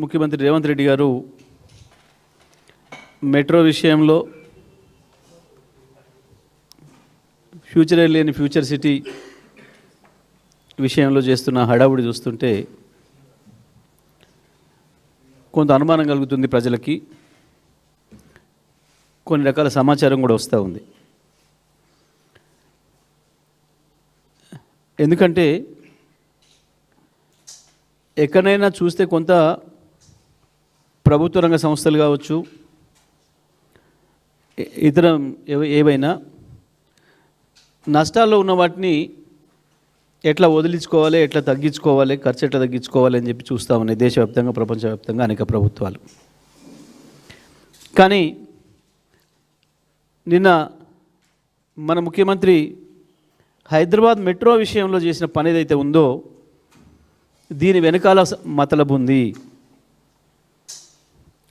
ముఖ్యమంత్రి రేవంత్ రెడ్డి గారు మెట్రో విషయంలో ఫ్యూచరే లేని ఫ్యూచర్ సిటీ విషయంలో చేస్తున్న హడావుడి చూస్తుంటే కొంత అనుమానం కలుగుతుంది ప్రజలకి. కొన్ని రకాల సమాచారం కూడా వస్తూ ఉంది. ఎందుకంటే ఎక్కడైనా చూస్తే కొంత ప్రభుత్వ రంగ సంస్థలు కావచ్చు ఇతర ఏవైనా నష్టాల్లో ఉన్న వాటిని ఎట్లా వదిలించుకోవాలి ఎట్లా తగ్గించుకోవాలి ఖర్చు ఎట్లా తగ్గించుకోవాలి అని చెప్పి చూస్తూ ఉన్నాయి దేశవ్యాప్తంగా ప్రపంచవ్యాప్తంగా అనేక ప్రభుత్వాలు. కానీ నిన్న మన ముఖ్యమంత్రి హైదరాబాద్ మెట్రో విషయంలో చేసిన పని ఏదైతే ఉందో దీని వెనకాల మతలబు ఉంది.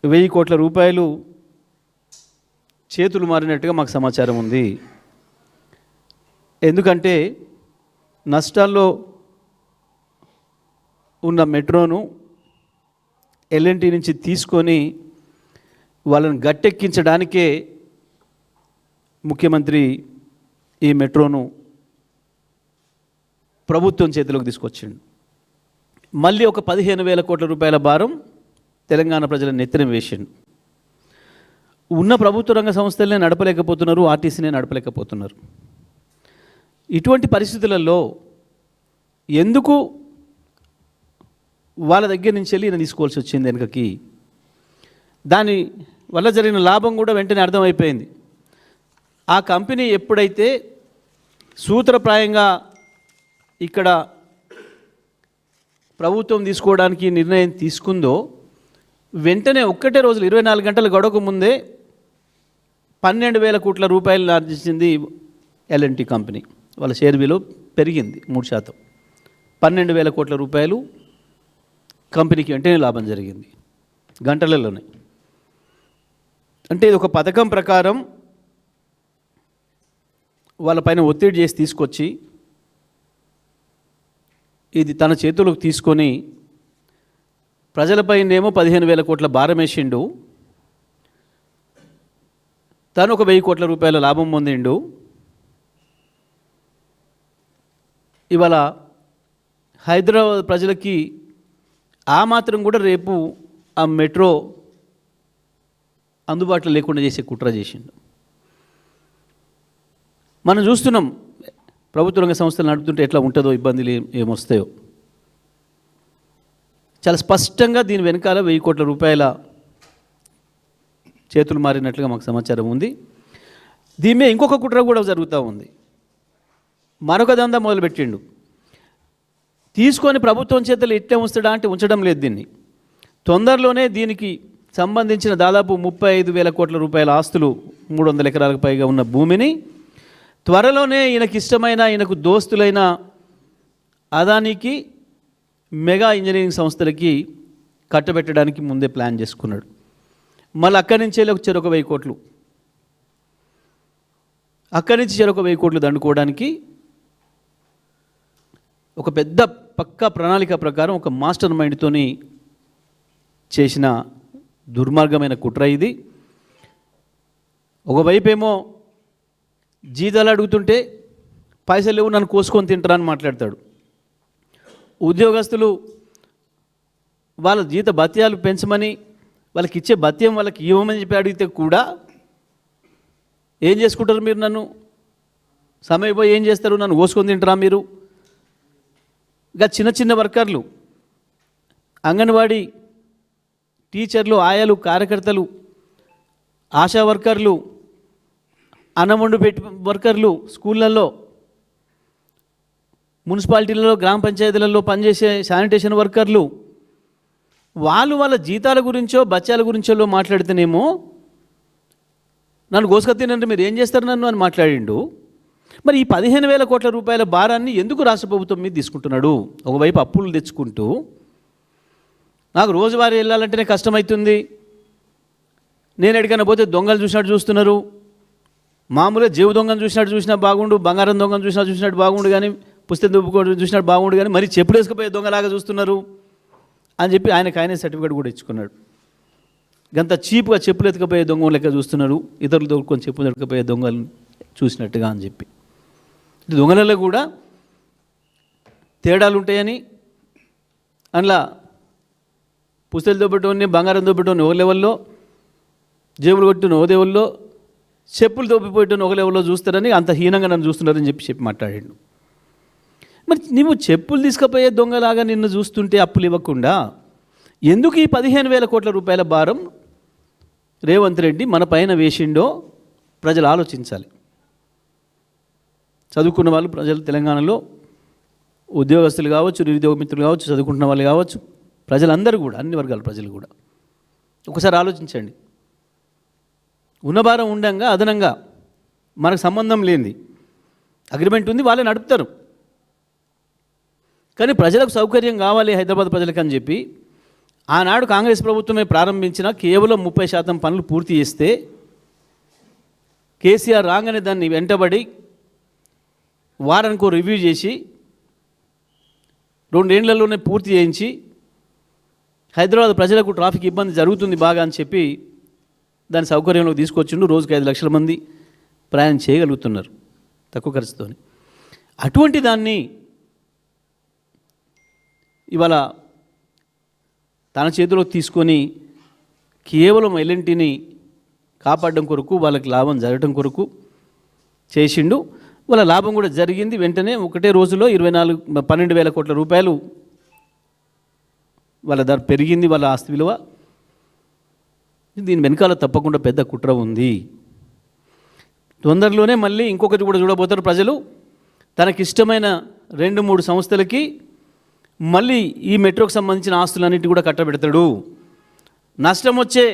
వెయ్యి కోట్ల రూపాయలు చేతులు మారినట్టుగా మాకు సమాచారం ఉంది. ఎందుకంటే నష్టాల్లో ఉన్న మెట్రోను ఎల్ఎన్టీ నుంచి తీసుకొని వాళ్ళని గట్టెక్కించడానికే ముఖ్యమంత్రి ఈ మెట్రోను ప్రభుత్వం చేతిలోకి తీసుకొచ్చిండు. మళ్ళీ ఒక పదిహేను వేల కోట్ల రూపాయల భారం తెలంగాణ ప్రజల నెత్తిన వేసిండు. ఉన్న ప్రభుత్వ రంగ సంస్థలనే నడపలేకపోతున్నారు ఆర్టీసీనే నడపలేకపోతున్నారు. ఇటువంటి పరిస్థితులలో ఎందుకు వాళ్ళ దగ్గర నుంచి వెళ్ళి ఈయన తీసుకోవాల్సి వచ్చింది వెనుకకి? దాని వల్ల జరిగిన లాభం కూడా వెంటనే అర్థమైపోయింది. ఆ కంపెనీ ఎప్పుడైతే సూత్రప్రాయంగా ఇక్కడ ప్రభుత్వం తీసుకోవడానికి నిర్ణయం తీసుకుందో వెంటనే ఒక్కటే రోజులు ఇరవై నాలుగు గంటలు గడవక ముందే పన్నెండు వేల కోట్ల రూపాయలు ఆర్జించింది ఎల్ఎన్టీ కంపెనీ వాళ్ళ షేర్ విలువ పెరిగింది మూడు శాతం. పన్నెండు వేల కోట్ల రూపాయలు కంపెనీకి వెంటనే లాభం జరిగింది. గంటలలోనే. అంటే ఇది ఒక పథకం ప్రకారం వాళ్ళపైన ఒత్తిడి చేసి తీసుకొచ్చి ఇది తన చేతులకు తీసుకొని ప్రజలపైనేమో పదిహేను వేల కోట్ల భారం వేసిండు. తను ఒక వెయ్యి కోట్ల రూపాయల లాభం పొందిండు. ఇవాళ హైదరాబాద్ ప్రజలకి ఆ మాత్రం కూడా రేపు ఆ మెట్రో అందుబాటులో లేకుండా చేసే కుట్ర చేసిండు. మనం చూస్తున్నాం ప్రభుత్వ రంగ సంస్థలు నడుపుతుంటే ఎట్లా ఉంటుందో ఇబ్బందులు ఏం ఏమొస్తాయో చాలా స్పష్టంగా దీని వెనకాల వెయ్యి కోట్ల రూపాయల చేతులు మారినట్లుగా మాకు సమాచారం ఉంది. దీని మీద ఇంకొక కుట్ర కూడా జరుగుతూ ఉంది. మరొక దందా మొదలుపెట్టిండు. తీసుకొని ప్రభుత్వం చేతులు ఇట్లే ఉంచడా అంటే ఉంచడం లేదు దీన్ని. తొందరలోనే దీనికి సంబంధించిన దాదాపు ముప్పై ఐదు వేల కోట్ల రూపాయల ఆస్తులు మూడు వందల ఎకరాలకు పైగా ఉన్న భూమిని త్వరలోనే ఈయనకి ఇష్టమైన ఈయనకు దోస్తులైన అదానికి మెగా ఇంజనీరింగ్ సంస్థలకి కట్టబెట్టడానికి ముందే ప్లాన్ చేసుకున్నాడు. మళ్ళీ అక్కడి నుంచే ఒక చెరొక వెయ్యి కోట్లు. అక్కడి నుంచి చెరొక వెయ్యి కోట్లు దండుకోవడానికి ఒక పెద్ద పక్కా ప్రణాళిక ప్రకారం ఒక మాస్టర్ మైండ్తోని చేసిన దుర్మార్గమైన కుట్ర ఇది. ఒకవైపేమో ఏమో జీతాలు అడుగుతుంటే పైసలు లేవు నన్ను కోసుకొని తింటారా అని మాట్లాడతాడు. ఉద్యోగస్తులు వాళ్ళ జీత భత్యాలు పెంచమని వాళ్ళకి ఇచ్చే భత్యం వాళ్ళకి ఇవ్వమని చెప్పి అడిగితే కూడా ఏం చేసుకుంటారు మీరు నన్ను? సమయపోయి ఏం చేస్తారు? నన్ను కోసుకొని తింటారా మీరు? ఇంకా చిన్న చిన్న వర్కర్లు అంగన్వాడీ టీచర్లు ఆయాలు కార్యకర్తలు ఆశా వర్కర్లు అన్నమండు పెట్టి వర్కర్లు స్కూళ్ళల్లో మున్సిపాలిటీలలో గ్రామ పంచాయతీలలో పనిచేసే శానిటేషన్ వర్కర్లు వాళ్ళు వాళ్ళ జీతాల గురించో బత్యాల గురించో మాట్లాడితేనేమో నన్ను గోసుకొత్తినంటే మీరు ఏం చేస్తారు నన్ను అని మాట్లాడిండు. మరి ఈ పదిహేను వేల కోట్ల రూపాయల భారాన్ని ఎందుకు రాష్ట్ర ప్రభుత్వం మీద తీసుకుంటున్నాడు? ఒకవైపు అప్పులు తెచ్చుకుంటూ నాకు రోజువారీ వెళ్ళాలంటేనే కష్టమవుతుంది నేను ఎక్కడికైనా పోతే దొంగలు చూసినట్టు చూస్తున్నారు. మామూలుగా జీవ దొంగను చూసినట్టు చూసినా బాగుండు బంగారం దొంగను చూసినా చూసినట్టు బాగుండు కానీ పుస్తకం దుబ్బుకోవడం చూసినట్టు బాగుండు కానీ మరి చెప్పులు వేసుకుపోయే దొంగలాగా చూస్తున్నారు అని చెప్పి ఆయనకు ఆయనే సర్టిఫికేట్ కూడా ఇచ్చుకున్నాడు. గంత చీప్గా చెప్పులు ఎత్తుకపోయే దొంగ లెక్క చూస్తున్నారు ఇతరులు దొరుకుని చెప్పులు ఎత్తుకపోయే దొంగలు చూసినట్టుగా అని చెప్పి. దొంగలలో కూడా తేడాలు ఉంటాయని అందులో పుస్తలు దొబ్బటోని బంగారం దొబ్బటోని ఒక లెవెల్లో జేబులు కొట్టిన ఓ లెవెల్లో చెప్పులు దొబ్బిపోయటం ఒక లెవెల్లో చూస్తారని అంత హీనంగా నన్ను చూస్తున్నారని చెప్పి చెప్పి మాట్లాడాడు. మరి నువ్వు చెప్పులు తీసుకుపోయే దొంగలాగా నిన్ను చూస్తుంటే అప్పులు ఇవ్వకుండా ఎందుకు ఈ పదిహేను వేల కోట్ల రూపాయల భారం రేవంత్ రెడ్డి మన పైన వేసిండో ప్రజలు ఆలోచించాలి. చదువుకున్న వాళ్ళు ప్రజలు తెలంగాణలో ఉద్యోగస్తులు కావచ్చు నిరుద్యోగ మిత్రులు కావచ్చు చదువుకుంటున్న వాళ్ళు కావచ్చు ప్రజలందరూ కూడా అన్ని వర్గాల ప్రజలు కూడా. ఒకసారి ఆలోచించండి. ఉన్న భారం ఉండంగా అదనంగా మనకు సంబంధం లేనిది. అగ్రిమెంట్ ఉంది వాళ్ళే నడుపుతారు. కానీ ప్రజలకు సౌకర్యం కావాలి హైదరాబాద్ ప్రజలకు అని చెప్పి ఆనాడు కాంగ్రెస్ ప్రభుత్వమే ప్రారంభించిన కేవలం ముప్పై శాతం పనులు పూర్తి చేస్తే కేసీఆర్ రాగానే దాన్ని వెంటబడి వారానికి రివ్యూ చేసి రెండేళ్ళలోనే పూర్తి చేయించి హైదరాబాద్ ప్రజలకు ట్రాఫిక్ ఇబ్బంది జరుగుతుంది బాగా అని చెప్పి దాని సౌకర్యంలోకి తీసుకొచ్చిండు. రోజుకి ఐదు లక్షల మంది ప్రయాణం చేయగలుగుతున్నారు తక్కువ ఖర్చుతోని. అటువంటి దాన్ని ఇవాళ తన చేతిలో తీసుకొని కేవలం ఎల్ఎన్టీని కాపాడడం కొరకు వాళ్ళకి లాభం జరగడం కొరకు చేసిండు. వాళ్ళ లాభం కూడా జరిగింది. వెంటనే ఒకటే రోజులో ఇరవై నాలుగు పన్నెండు వేల కోట్ల రూపాయలు వాళ్ళ ధర పెరిగింది వాళ్ళ ఆస్తి విలువ. దీని వెనకాల తప్పకుండా పెద్ద కుట్ర ఉంది. తొందరలోనే మళ్ళీ ఇంకొకటి కూడా చూడబోతారు ప్రజలు. తనకిష్టమైన రెండు మూడు సంస్థలకి మళ్ళీ ఈ మెట్రోకి సంబంధించిన ఆస్తులన్నిటి కూడా కట్టబెడతాడు. నష్టం వచ్చే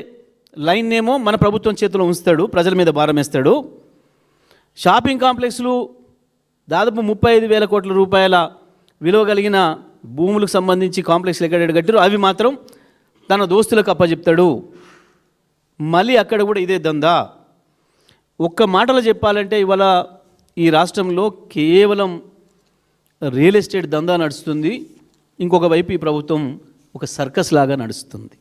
లైన్ ఏమో మన ప్రభుత్వం చేతిలో ఉంచుతాడు ప్రజల మీద భారం వేస్తాడు. షాపింగ్ కాంప్లెక్స్లు దాదాపు ముప్పై ఐదు వేల కోట్ల రూపాయల విలువ కలిగిన భూములకు సంబంధించి కాంప్లెక్స్లు ఎక్కడ కట్టారు అవి మాత్రం తన దోస్తులకు అప్పచెప్తాడు మళ్ళీ అక్కడ కూడా ఇదే దందా. ఒక్క మాటలో చెప్పాలంటే ఇవాళ ఈ రాష్ట్రంలో కేవలం రియల్ ఎస్టేట్ దందా నడుస్తుంది. ఇంకొక వైపు ఈ ప్రభుత్వం ఒక సర్కస్ లాగా నడుస్తుంది.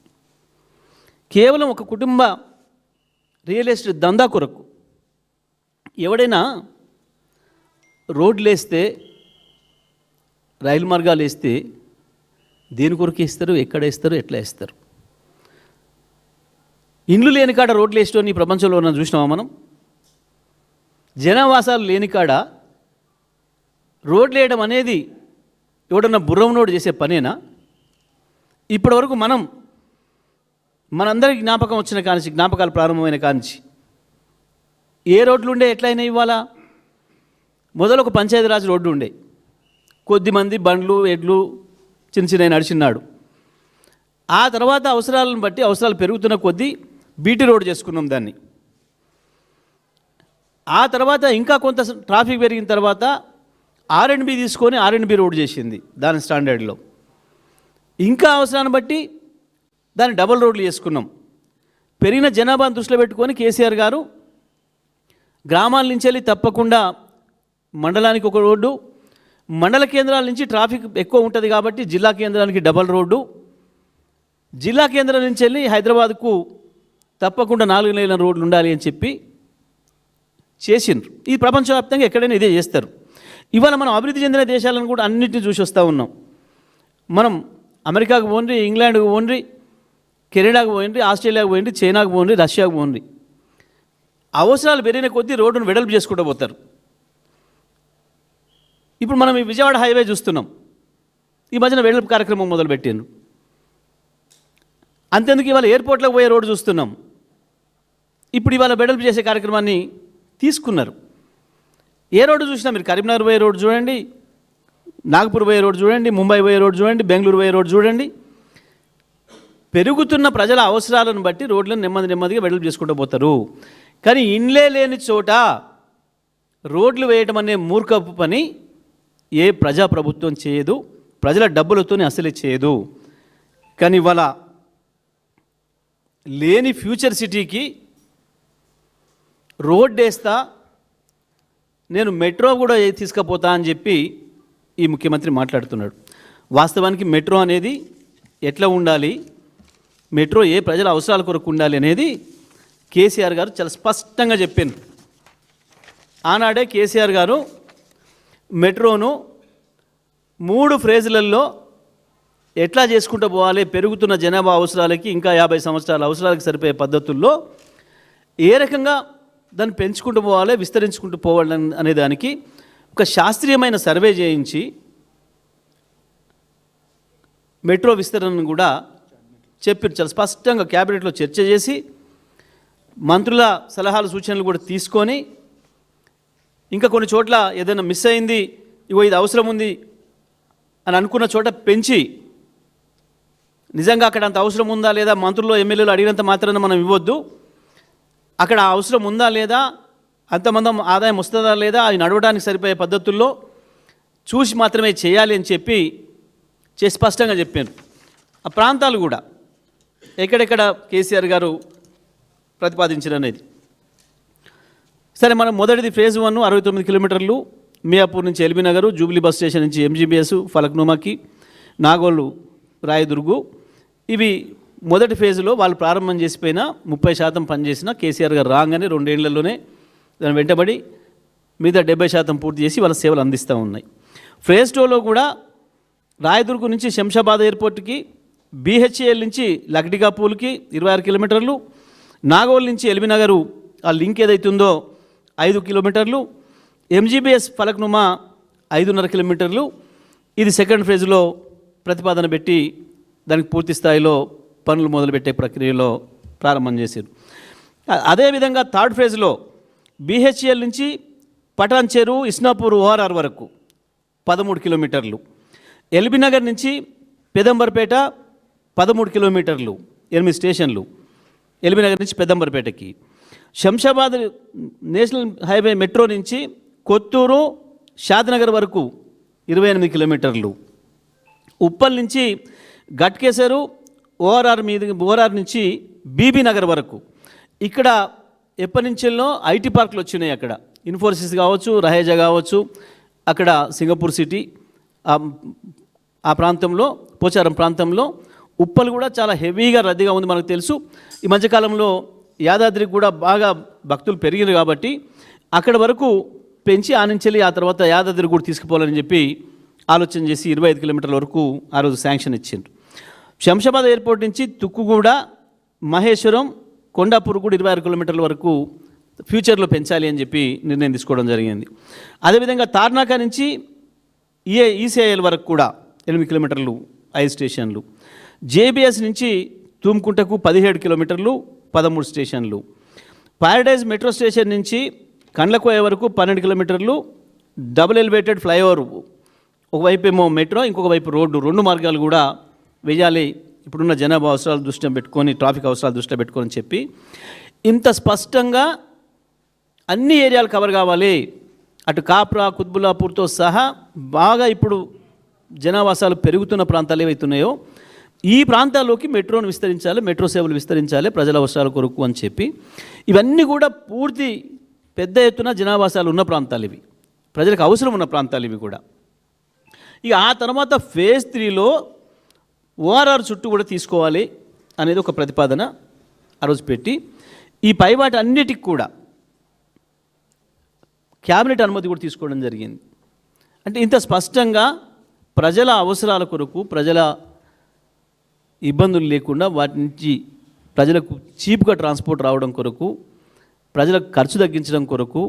కేవలం ఒక కుటుంబ రియల్ ఎస్టేట్ దందా కొరకు ఎవడైనా రోడ్లు వేస్తే రైలు మార్గాలు వేస్తే దేని కొరకు వేస్తారు ఎక్కడ వేస్తారు ఎట్లా వేస్తారు? ఇండ్లు లేని కాడ రోడ్లు వేసేటోని ఈ ప్రపంచంలో ఉన్న చూసినామా మనం? జనవాసాలు లేని కాడ రోడ్లు వేయడం అనేది ఎవడన్నా బుర్రమునోడు చేసే పనేనా? ఇప్పటివరకు మనం మనందరికి జ్ఞాపకం వచ్చిన కానించి జ్ఞాపకాలు ప్రారంభమైన కానించి ఏ రోడ్లు ఉండే ఎట్లయినా ఇవ్వాలా? మొదలు ఒక పంచాయతీరాజ్ రోడ్డు ఉండే కొద్దిమంది బండ్లు ఎడ్లు చిన్న చిన్న నడిచిన్నాడు. ఆ తర్వాత అవసరాలను బట్టి అవసరాలు పెరుగుతున్న కొద్దీ బీటీ రోడ్ చేసుకున్నాం దాన్ని. ఆ తర్వాత ఇంకా కొంత ట్రాఫిక్ పెరిగిన తర్వాత ఆర్ అండ్ బి తీసుకొని ఆర్ అండ్ బి రోడ్ చేసింది దాని స్టాండర్డ్లో. ఇంకా అవసరాన్ని బట్టి దాన్ని డబుల్ రోడ్లు చేసుకున్నాం. పెరిగిన జనాభాను దృష్టిలో పెట్టుకొని కేసీఆర్ గారు గ్రామాల నుంచి వెళ్ళి తప్పకుండా మండలానికి ఒక రోడ్డు మండల కేంద్రాల నుంచి ట్రాఫిక్ ఎక్కువ ఉంటుంది కాబట్టి జిల్లా కేంద్రానికి డబల్ రోడ్డు జిల్లా కేంద్రం నుంచి వెళ్ళి హైదరాబాద్కు తప్పకుండా నాలుగు నెలల రోడ్లు ఉండాలి అని చెప్పి చేసిండ్రు. ఈ ప్రపంచవ్యాప్తంగా ఎక్కడైనా ఇదే చేస్తారు. ఇవాళ మనం అభివృద్ధి చెందిన దేశాలను కూడా అన్నింటినీ చూసి వస్తూ ఉన్నాం. మనం అమెరికాకు పోండి ఇంగ్లాండ్కు పోండి కెనడాకు పోయండి ఆస్ట్రేలియాకు పోయింది చైనాకు పోండి రష్యాకు పోండి అవసరాలు పెరిగిన కొద్దీ రోడ్డును వెడల్పు చేసుకుంటూ పోతారు. ఇప్పుడు మనం ఈ విజయవాడ హైవే చూస్తున్నాం. ఈ మధ్యన వెడల్పు కార్యక్రమం మొదలుపెట్టాను అంతెందుకు ఇవాళ ఎయిర్పోర్ట్లోకి పోయే రోడ్డు చూస్తున్నాం. ఇప్పుడు ఇవాళ వెడల్పు చేసే కార్యక్రమాన్ని తీసుకున్నారు. ఏ రోడ్డు చూసినా మీరు కరీంనగర్ పోయే రోడ్డు చూడండి నాగపూర్ పోయే రోడ్డు చూడండి ముంబై పోయే రోడ్డు చూడండి బెంగళూరు పోయే రోడ్డు చూడండి. పెరుగుతున్న ప్రజల అవసరాలను బట్టి రోడ్లను నెమ్మది నెమ్మదిగా వెడల్పు చేసుకుంటూ పోతారు. కానీ ఇండ్లే లేని చోట రోడ్లు వేయటం అనే మూర్ఖపు పని ఏ ప్రజాప్రభుత్వం చేయదు ప్రజల డబ్బులతోనే అసలే చేయదు. కానీ ఇవాళ లేని ఫ్యూచర్ సిటీకి రోడ్ వేస్తా నేను మెట్రో కూడా తీసుకుపోతా అని చెప్పి ఈ ముఖ్యమంత్రి మాట్లాడుతున్నాడు. వాస్తవానికి మెట్రో అనేది ఎట్లా ఉండాలి? మెట్రో ఏ ప్రజల అవసరాల కొరకు ఉండాలి అనేది కేసీఆర్ గారు చాలా స్పష్టంగా చెప్పాను ఆనాడే కేసీఆర్ గారు మెట్రోను మూడు ఫ్రేజులలో ఎట్లా చేసుకుంటూ పోవాలి? పెరుగుతున్న జనాభా అవసరాలకి ఇంకా యాభై సంవత్సరాల అవసరాలకు సరిపోయే పద్ధతుల్లో ఏ రకంగా దాన్ని పెంచుకుంటూ పోవాలి విస్తరించుకుంటూ పోవాలి అనే దానికి ఒక శాస్త్రీయమైన సర్వే చేయించి మెట్రో విస్తరణను కూడా చెప్పారు చాలా స్పష్టంగా క్యాబినెట్లో చర్చ చేసి మంత్రుల సలహాలు సూచనలు కూడా తీసుకొని ఇంకా కొన్ని చోట్ల ఏదైనా మిస్ అయింది ఇగో ఇది అవసరం ఉంది అని అనుకున్న చోట పెంచి నిజంగా అక్కడ అంత అవసరం ఉందా లేదా మంత్రులు ఎమ్మెల్యేలు అడిగినంత మాత్రాన మనం ఇవ్వద్దు. అక్కడ అవసరం ఉందా లేదా? అంతమంది ఆదాయం వస్తుందా లేదా? అది నడవడానికి సరిపోయే పద్ధతుల్లో చూసి మాత్రమే చేయాలి అని చెప్పి చేసి స్పష్టంగా చెప్పాను ఆ ప్రాంతాలు కూడా ఎక్కడెక్కడ కేసీఆర్ గారు ప్రతిపాదించిన అనేది. సరే మనం మొదటిది ఫేజ్ వన్ అరవై తొమ్మిది కిలోమీటర్లు మియాపూర్ నుంచి LB Nagar Jubilee bus station నుంచి ఎంజీబీఎస్ ఫలక్నుమాకి నాగోలు రాయదుర్గు. ఇవి మొదటి ఫేజ్లో వాళ్ళు ప్రారంభం చేసిపోయిన ముప్పై శాతం పనిచేసిన కేసీఆర్ గారు రాగానే రెండేళ్ళలోనే దాని వెంటబడి మీద డెబ్బై శాతం పూర్తి చేసి వాళ్ళ సేవలు అందిస్తూ ఉన్నాయి. ఫేజ్ టూలో కూడా రాయదుర్గు నుంచి శంషాబాద్ ఎయిర్పోర్ట్కి బీహెచ్ఏఎల్ నుంచి లక్డికాపూల్కి ఇరవై ఆరు కిలోమీటర్లు నాగోల్ నుంచి ఎల్బీనగరు ఆ లింక్ ఏదైతుందో ఐదు కిలోమీటర్లు ఎంజీబీఎస్ ఫలక్నుమా ఐదున్నర కిలోమీటర్లు. ఇది సెకండ్ ఫేజ్లో ప్రతిపాదన పెట్టి దానికి పూర్తి స్థాయిలో పనులు మొదలుపెట్టే ప్రక్రియలో ప్రారంభం చేశారు. అదేవిధంగా థర్డ్ ఫేజ్లో బీహెచ్ఎల్ నుంచి పటాన్ చెరువు ఇస్నాపూర్ ఓఆర్ఆర్ వరకు పదమూడు కిలోమీటర్లు. ఎల్బీనగర్ నుంచి పెదంబర్పేట పదమూడు కిలోమీటర్లు ఎనిమిది స్టేషన్లు ఎల్బీనగర్ నుంచి పెదంబర్పేటకి. శంషాబాద్ నేషనల్ హైవే మెట్రో నుంచి కొత్తూరు షాద్నగర్ వరకు ఇరవై ఎనిమిది కిలోమీటర్లు. ఉప్పల్ నుంచి గట్కేసరు ఓఆర్ఆర్ మీద ఓఆర్ఆర్ నుంచి బీబీ నగర్ వరకు. ఇక్కడ ఎప్పటి నుంచెల్లో ఐటీ పార్కులు వచ్చినాయి అక్కడ. ఇన్ఫోసిస్ కావచ్చు రహేజా కావచ్చు అక్కడ సింగపూర్ సిటీ ఆ- ప్రాంతంలో పోచారం ప్రాంతంలో ఉప్పలు కూడా చాలా హెవీగా రద్దీగా ఉంది మనకు తెలుసు. ఈ మధ్యకాలంలో యాదాద్రికి కూడా బాగా భక్తులు పెరిగారు కాబట్టి అక్కడ వరకు పెంచి ఆనించాలి వెళ్ళి ఆ తర్వాత యాదాద్రి కూడా తీసుకుపోవాలని చెప్పి ఆలోచన చేసి ఇరవై ఐదు కిలోమీటర్ల వరకు ఆ రోజు శాంక్షన్ ఇచ్చిండ్రు. శంషాబాద్ ఎయిర్పోర్ట్ నుంచి తుక్కుగూడ మహేశ్వరం కొండాపూర్ కూడా ఇరవై ఆరు కిలోమీటర్ల వరకు ఫ్యూచర్లో పెంచాలి అని చెప్పి నిర్ణయం తీసుకోవడం జరిగింది. అదేవిధంగా తార్నాక నుంచి ఈఏ ఈసీఐఎల్ వరకు కూడా ఎనిమిది కిలోమీటర్లు ఐదు స్టేషన్లు. జేబీఎస్ నుంచి తూమ్కుంటకు పదిహేడు కిలోమీటర్లు పదమూడు స్టేషన్లు. పారడైజ్ మెట్రో స్టేషన్ నుంచి కండ్లకోయ వరకు పన్నెండు కిలోమీటర్లు డబుల్ ఎలివేటెడ్ ఫ్లైఓవర్. ఒకవైపు ఏమో మెట్రో ఇంకొక వైపు రోడ్డు. రెండు మార్గాలు కూడా వేయాలి ఇప్పుడున్న జనాభా అవసరాలు దృష్టిలో పెట్టుకొని ట్రాఫిక్ అవసరాలు దృష్టిలో పెట్టుకొని చెప్పి ఇంత స్పష్టంగా అన్ని ఏరియాలు కవర్ కావాలి. అటు కాప్రా కుత్బుల్లాపూర్తో సహా బాగా ఇప్పుడు జనావాసాలు పెరుగుతున్న ప్రాంతాలు ఏవైతున్నాయో ఈ ప్రాంతాల్లోకి మెట్రోను విస్తరించాలి మెట్రో సేవలు విస్తరించాలి ప్రజల అవసరాల కొరకు అని చెప్పి ఇవన్నీ కూడా పూర్తి పెద్ద ఎత్తున జనావాసాలు ఉన్న ప్రాంతాలు ఇవి. ప్రజలకు అవసరం ఉన్న ప్రాంతాలు ఇవి కూడా. ఇక ఆ తర్వాత ఫేజ్ త్రీలో ఓఆర్ఆర్ చుట్టూ కూడా తీసుకోవాలి అనేది ఒక ప్రతిపాదన ఆ రోజు పెట్టి ఈ పై వాటి అన్నిటికి కూడా క్యాబినెట్ అనుమతి కూడా తీసుకోవడం జరిగింది. అంటే ఇంత స్పష్టంగా ప్రజల అవసరాల కొరకు ప్రజల ఇబ్బందులు లేకుండా వాటి నుంచి ప్రజలకు చీప్గా ట్రాన్స్పోర్ట్ రావడం కొరకు ప్రజలకు ఖర్చు తగ్గించడం కొరకు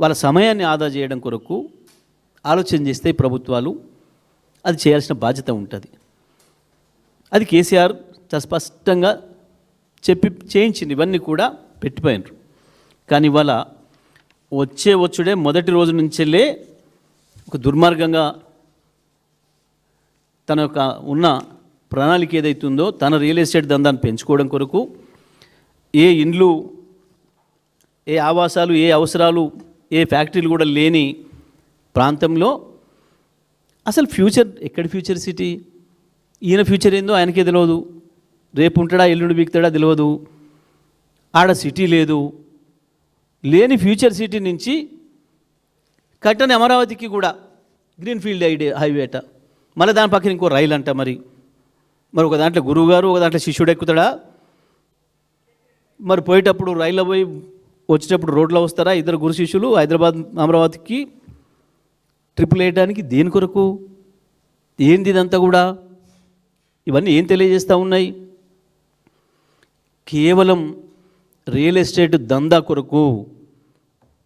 వాళ్ళ సమయాన్ని ఆదా చేయడం కొరకు ఆలోచన చేస్తే ప్రభుత్వాలు అది చేయాల్సిన బాధ్యత ఉంటుంది. అది కేసీఆర్ చాలా స్పష్టంగా చెప్పి చేయించింది. ఇవన్నీ కూడా పెట్టిపోయినారు. కానీ ఇవాళ వచ్చే వచ్చుడే మొదటి రోజు నుంచెల్లే ఒక దుర్మార్గంగా తన యొక్క ఉన్న ప్రణాళిక ఏదైతుందో తన రియల్ ఎస్టేట్ దందాన్ని పెంచుకోవడం కొరకు ఏ ఇండ్లు ఏ ఆవాసాలు ఏ అవసరాలు ఏ ఫ్యాక్టరీలు కూడా లేని ప్రాంతంలో అసలు ఫ్యూచర్ ఎక్కడ ఫ్యూచర్ సిటీ? ఈయన ఫ్యూచర్ ఏందో ఆయనకే తెలియదు రేపు ఉంటాడా ఎల్లుండి బీక్తాడా తెలియదు ఆడ సిటీ లేదు. లేని ఫ్యూచర్ సిటీ నుంచి కట్టని అమరావతికి కూడా గ్రీన్ ఫీల్డ్ హైవే అట. మళ్ళీ దాని పక్కన ఇంకో రైలు అంట మరి. మరి ఒక దాంట్లో గురువు గారు ఒక దాంట్లో శిష్యుడు ఎక్కుతాడా? మరి పోయేటప్పుడు రైల్లో పోయి వచ్చేటప్పుడు రోడ్లో వస్తారా? ఇద్దరు గురు శిష్యులు హైదరాబాద్ అమరావతికి ట్రిపుల్ వేయడానికి దేని కొరకు? ఏంది ఇదంతా కూడా? ఇవన్నీ ఏం తెలియజేస్తూ ఉన్నాయి? కేవలం రియల్ ఎస్టేట్ దందా కొరకు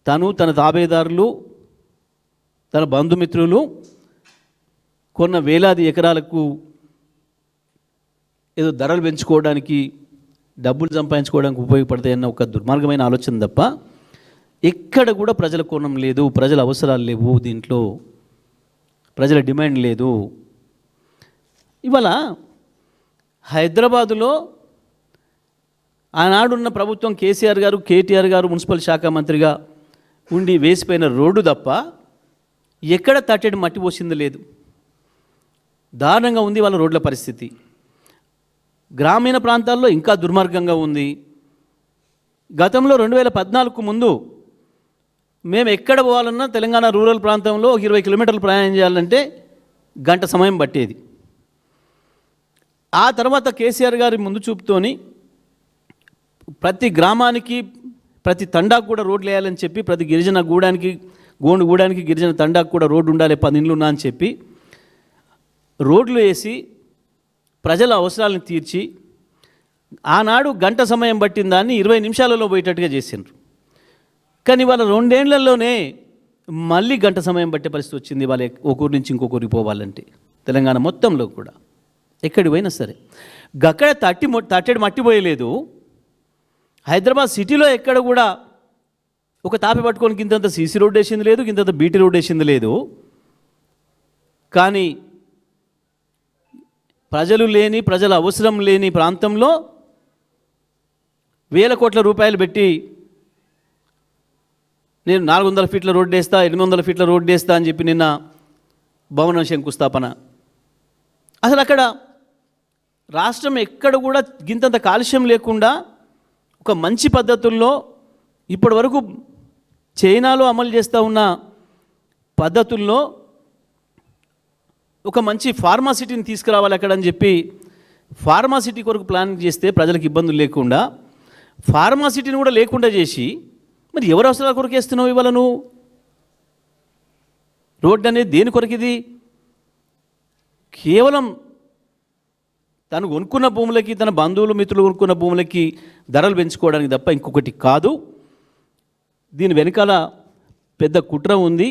తను తన తాబేదారులు తన బంధుమిత్రులు కొన్న వేలాది ఎకరాలకు ఏదో ధరలు పెంచుకోవడానికి డబ్బులు సంపాదించుకోవడానికి ఉపయోగపడతాయన్న ఒక దుర్మార్గమైన ఆలోచన తప్ప ఎక్కడ కూడా ప్రజల కోణం లేదు ప్రజల అవసరాలు లేవు దీంట్లో ప్రజల డిమాండ్ లేదు. ఇవాళ హైదరాబాదులో ఆనాడున్న ప్రభుత్వం కేసీఆర్ గారు కేటీఆర్ గారు మున్సిపల్ శాఖ మంత్రిగా ఉండి వేసిపోయిన రోడ్డు తప్ప ఎక్కడ తట్టెడు మట్టి పోసింది లేదు. దారుణంగా ఉంది వాళ్ళ రోడ్ల పరిస్థితి. గ్రామీణ ప్రాంతాల్లో ఇంకా దుర్మార్గంగా ఉంది. గతంలో రెండు వేల పద్నాలుగుకు ముందు మేము ఎక్కడ పోవాలన్నా తెలంగాణ రూరల్ ప్రాంతంలో ఒక ఇరవై కిలోమీటర్లు ప్రయాణం చేయాలంటే గంట సమయం పట్టేది. ఆ తర్వాత కేసీఆర్ గారి ముందు చూపుతోని ప్రతి గ్రామానికి ప్రతి తండాకు కూడా రోడ్లు వేయాలని చెప్పి ప్రతి గిరిజన గూడానికి గోండు గూడానికి గిరిజన తండాకు కూడా రోడ్డు ఉండాలి పది ఇండ్లు ఉన్నా అని చెప్పి రోడ్లు వేసి ప్రజల అవసరాలను తీర్చి ఆనాడు గంట సమయం పట్టిన దాన్ని ఇరవై నిమిషాలలో పోయేటట్టుగా చేసిండ్రు. కానీ వాళ్ళ రెండేళ్ళలోనే మళ్ళీ గంట సమయం పట్టే పరిస్థితి వచ్చింది వాళ్ళ ఒకరి నుంచి ఇంకొకరికి పోవాలంటే తెలంగాణ మొత్తంలో కూడా. ఎక్కడికి పోయినా సరే. గక్కడ తట్టి మొ- తట్టెడు మట్టి పోయలేదు. హైదరాబాద్ సిటీలో ఎక్కడ కూడా ఒక తాపి పట్టుకొని ఇంతంత సీసీ రోడ్ వేసింది లేదు ఇంతంత బీటీ రోడ్ వేసింది లేదు. కానీ ప్రజలు లేని ప్రజల అవసరం లేని ప్రాంతంలో వేల కోట్ల రూపాయలు పెట్టి నేను నాలుగు వందల ఫీట్ల రోడ్డు వేస్తా ఎనిమిది వందల ఫీట్ల రోడ్డు వేస్తా అని చెప్పి నిన్న భవన శంకుస్థాపన. అసలు అక్కడ రాష్ట్రం ఎక్కడ కూడా గింతంత కాలుష్యం లేకుండా ఒక మంచి పద్ధతుల్లో ఇప్పటి వరకు చైనాలో అమలు చేస్తూ ఉన్న పద్ధతుల్లో ఒక మంచి ఫార్మాసిటీని తీసుకురావాలి అక్కడ అని చెప్పి ఫార్మాసిటీ కొరకు ప్లాన్ చేస్తే ప్రజలకు ఇబ్బందులు లేకుండా ఫార్మాసిటీని కూడా లేకుండా చేసి మరి ఎవరు అవసరాల కొరకు వేస్తున్నావు ఇవాళ నువ్వు? రోడ్డు అనేది దేని కొరకు ఇది? కేవలం తను కొనుక్కున్న భూములకి తన బంధువులు మిత్రులు కొనుక్కున్న భూములకి ధరలు పెంచుకోవడానికి తప్ప ఇంకొకటి కాదు. దీని వెనకాల పెద్ద కుట్ర ఉంది.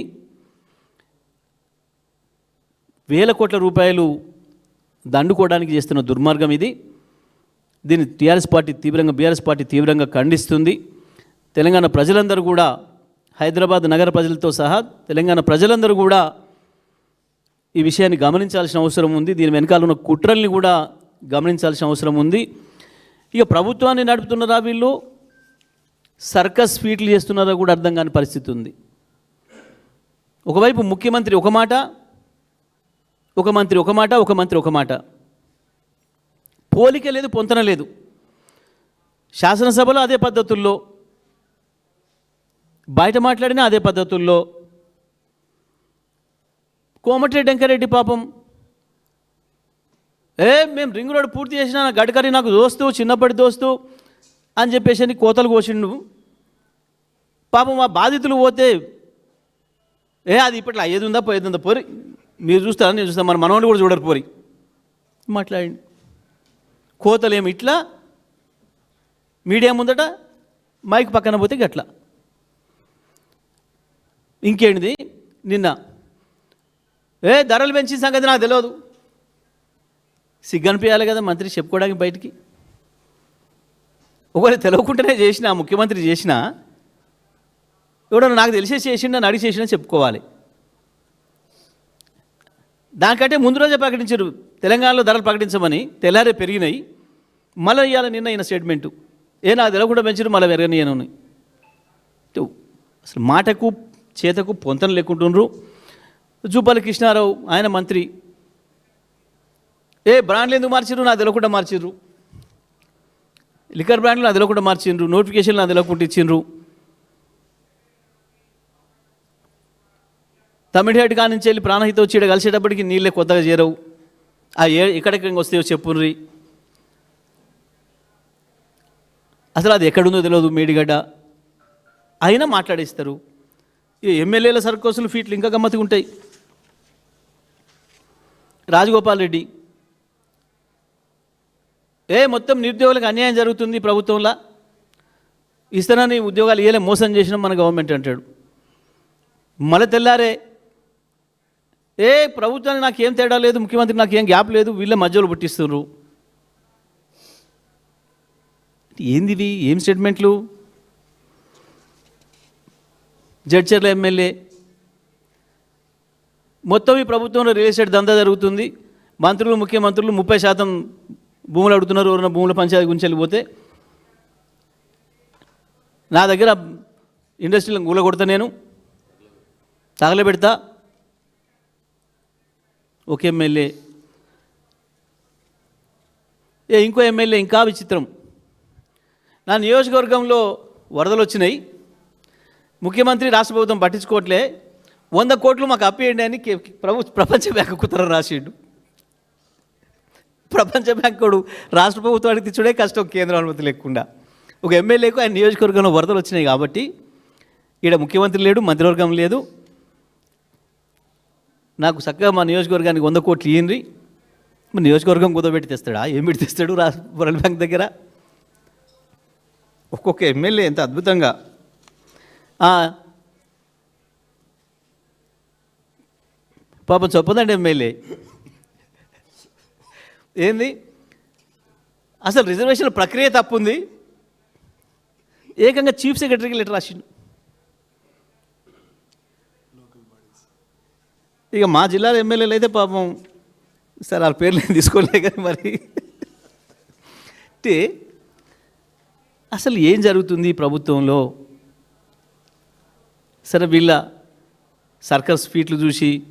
వేల కోట్ల రూపాయలు దండుకోవడానికి చేస్తున్న దుర్మార్గం ఇది. దీన్ని టీఆర్ఎస్ పార్టీ తీవ్రంగా బీఆర్ఎస్ పార్టీ తీవ్రంగా ఖండిస్తుంది. తెలంగాణ ప్రజలందరూ కూడా హైదరాబాద్ నగర ప్రజలతో సహా తెలంగాణ ప్రజలందరూ కూడా ఈ విషయాన్ని గమనించాల్సిన అవసరం ఉంది. దీని వెనకాల ఉన్న కుట్రల్ని కూడా గమనించాల్సిన అవసరం ఉంది. ఇక ప్రభుత్వాన్ని నడుపుతున్నారా వీళ్ళు? సర్కస్ ఫీట్లు చేస్తున్నారా కూడా అర్థం కాని పరిస్థితి ఉంది. ఒకవైపు ముఖ్యమంత్రి ఒక మాట ఒక మంత్రి ఒక మాట ఒక మంత్రి ఒక మాట. పోలిక లేదు పొంతన లేదు. శాసనసభలో అదే పద్ధతుల్లో బయట మాట్లాడినా అదే పద్ధతుల్లో. కోమటిరెడ్డి వెంకరెడ్డి పాపం ఏ మేము రింగ్ రోడ్ పూర్తి చేసిన గడ్కరీ నాకు దోస్తు చిన్నప్పటి దోస్తు అని చెప్పేసి అని కోతలు కోసిండు. పాపం మా బాధితులు పోతే ఏ అది ఇప్పట్లో అయ్యేది ఉందా పోయేది ఉందా పోరి. మీరు చూస్తారా నేను చూస్తాను మన మనవాళ్ళు కూడా చూడరు పోరి. మాట్లాడండి. కోతలేమి ఇట్లా మీడియా ముందట మైక్ పక్కన పోతే గట్ల. ఇంకేంటిది నిన్న. ఏ ధరలు పెంచిన సంగతి నాకు తెలియదు. సిగ్గనిపించాలి కదా మంత్రి చెప్పుకోవడానికి బయటికి? ఒకవేళ తెలవకుండానే చేసిన ముఖ్యమంత్రి చేసిన ఎవడన్నా నాకు తెలిసే చేసిండ అడిగి చేసినా చెప్పుకోవాలి. దానికంటే ముందు రోజే ప్రకటించారు తెలంగాణలో ధరలు ప్రకటించమని తెల్లారే పెరిగినాయి. మళ్ళీ ఇవాళ నిన్న అయిన స్టేట్మెంటు. ఏ నాకు తెలవకుండా పెంచారు మళ్ళీ పెరగనియను అసలు మాటకు చేతకు పొంతన లేకుంటుండ్రు. జూపాల కృష్ణారావు ఆయన మంత్రి ఏ బ్రాండ్లు ఎందుకు మార్చిర్రు? నాకు తెలియకుండా మార్చిర్రు. లిక్కర్ బ్రాండ్లు నాకు తెలియకుండా మార్చిండ్రు నోటిఫికేషన్లు నాకు తెలియకుండా ఇచ్చిండ్రు. తమిళహేట్ కానించి వెళ్ళి ప్రాణహిత వచ్చి కలిసేటప్పటికి నీళ్ళే కొత్తగా చేరవు. ఆ ఏ ఎక్కడెక్కడికి వస్తాయో చెప్పుర్రి. అసలు అది ఎక్కడుందో తెలియదు మేడిగడ్డ. అయినా మాట్లాడేస్తారు. ఈ ఎమ్మెల్యేల సర్కోసులు ఫీట్లు ఇంకా గమ్మత్తుగా ఉంటాయి. రాజగోపాల్ రెడ్డి. ఏ మొత్తం నిరుద్యోగులకు అన్యాయం జరుగుతుంది ప్రభుత్వంలో? ఇస్తానని ఉద్యోగాలు ఇవ్వలే మోసం చేసిన మన గవర్నమెంట్ అంటాడు. మళ్ళీ తెల్లారే ఏ ప్రభుత్వానికి నాకేం తేడా లేదు ముఖ్యమంత్రికి నాకేం గ్యాప్ లేదు వీళ్ళ మధ్యలో పుట్టిస్తున్నారు ఏందివి ఏం స్టేట్మెంట్లు? జడ్చర్ల ఎమ్మెల్యే మొత్తం ఈ ప్రభుత్వంలో రియల్ ఎస్టేట్ దందా జరుగుతుంది. మంత్రులు ముఖ్యమంత్రులు ముప్పై శాతం భూములు అడుగుతున్నారు ఎవరైనా భూముల పంచాయతీ గురించి వెళ్ళిపోతే నా దగ్గర ఇండస్ట్రీలను కూల కొడతా నేను తగలబెడతా. ఒక ఎమ్మెల్యే. ఏ ఇంకో ఎమ్మెల్యే ఇంకా విచిత్రం. నా నియోజకవర్గంలో వరదలు వచ్చినాయి. ముఖ్యమంత్రి రాష్ట్ర ప్రభుత్వం పట్టించుకోవట్లే. వంద కోట్లు మాకు అప్పేయండి అని ప్రభు ప్రపంచ బ్యాంకు కుతరం రాసిండు. ప్రపంచ బ్యాంకుడు రాష్ట్ర ప్రభుత్వానికి తెచ్చుడే కష్టం కేంద్ర అనుమతి లేకుండా. ఒక ఎమ్మెల్యేకు ఆయన నియోజకవర్గంలో వరదలు వచ్చినాయి కాబట్టి ఈడ ముఖ్యమంత్రి లేడు మంత్రివర్గం లేదు. నాకు చక్కగా మా నియోజకవర్గానికి వంద కోట్లు ఇయ్యండి. మరి నియోజకవర్గం కుదోబెట్టి తెస్తాడా? ఏం పెట్టి తెస్తాడు రాష్ట్ర వరల్డ్ బ్యాంక్ దగ్గర? ఒక్కొక్క ఎమ్మెల్యే ఎంత అద్భుతంగా. పాపం చెప్పదండి ఎమ్మెల్యే. ఏంది? అసలు రిజర్వేషన్ ప్రక్రియ తప్పుంది. ఏకంగా చీఫ్ సెక్రటరీకి లెటర్ రాసిండు. ఇక మా జిల్లాలో ఎమ్మెల్యేలు అయితే పాపం సరే వాళ్ళ పేర్లు నేను తీసుకోలే కానీ మరి. అంటే అసలు ఏం జరుగుతుంది ప్రభుత్వంలో? సరే వీళ్ళ సర్కస్ ఫీట్లు చూసి